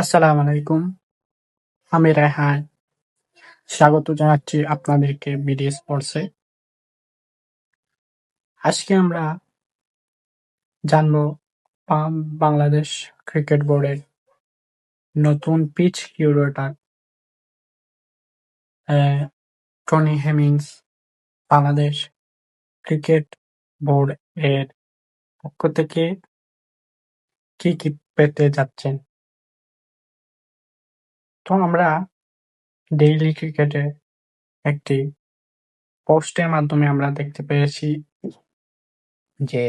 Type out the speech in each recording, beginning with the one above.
আসসালামু আলাইকুম। আমি রেহান। স্বাগত জানাচ্ছি আপনাদেরকে বিডি স্পোর্টসে আজকে আমরা জানব বাংলাদেশ ক্রিকেট বোর্ডের নতুন pitch curator Tony Hemmings, Bangladesh cricket board এর পক্ষ থেকে কি কি পেতে যাচ্ছেন। তো আমরা ডেইলি ক্রিকেটে একটি পোস্টের মাধ্যমে আমরা দেখতে পেয়েছি যে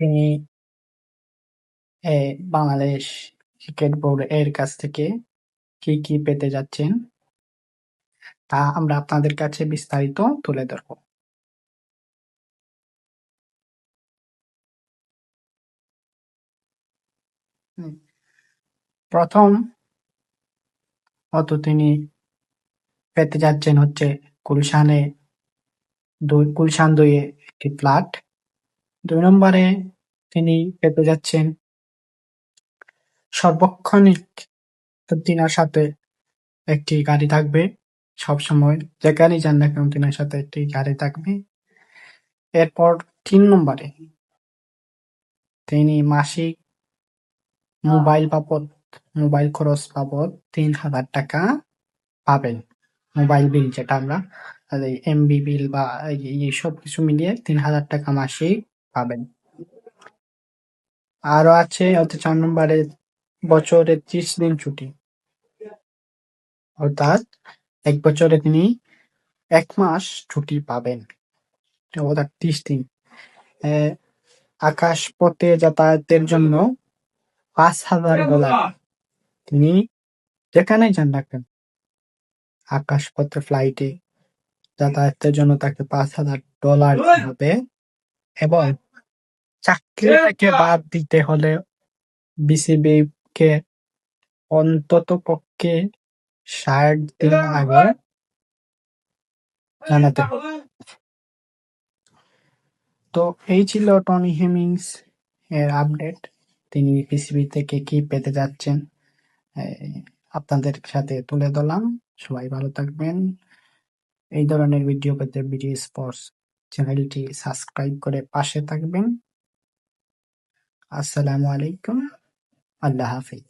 তিনি এ, বাংলাদেশ ক্রিকেট বোর্ড এর কাছ থেকে কি কি পেতে যাচ্ছেন তা আমরা আপনাদের কাছে বিস্তারিত তুলে ধরব। প্রথম অত তিনি পেতে যাচ্ছেন হচ্ছে গুলশানে গুলশান দুইয়ে একটি ফ্ল্যাট। দুই নম্বরে তিনি পেতে যাচ্ছেন সর্বক্ষণিক তিনার সাথে একটি গাড়ি থাকবে। সব সময় যেখানেই যান না কেন তিনার সাথে একটি গাড়ি থাকবে। এরপর তিন নম্বরে তিনি মাসিক মোবাইল বাবদ মোবাইল খরচ বাবদ তিন হাজার টাকা পাবেন। মোবাইল বিল যেটা আমরা এমবি বিল বা এই- এই কিছু মিলিয়ে তিন হাজার টাকা মাসিক পাবেন। আরও আছে হচ্ছে চার নম্বরে বছরে ত্রিশ দিন ছুটি। অর্থাৎ এক বছরে তিনি এক মাস ছুটি পাবেন। অর্থাৎ ত্রিশ দিন। আহ, আকাশ পথে যাতায়াতের জন্য পাঁচ হাজার ডলার। তিনি যেখানে যান না কেন আকাশ পথে ফ্লাইটে যাতায়াতের জন্য তাকে পাঁচ হাজার ডলার হবে এবং চাকরি থেকে বাদ দিতে হলে বিসিবি কে অন্তত পক্ষে ষাট দিন আগে জানাতে হবে। তো এই ছিল টনি হেমিংস এর আপডেট তিনি পিসিবি থেকে কি পেতে যাচ্ছেন? আপনাদের সাথে তুলে ধরলাম। সবাই ভালো থাকবেন। এই ধরনের ভিডিও পেতে বিডি স্পোর্টস চ্যানেলটি সাবস্ক্রাইব করে পাশে থাকবেন। আসসালামু আলাইকুম। আল্লাহ হাফিজ।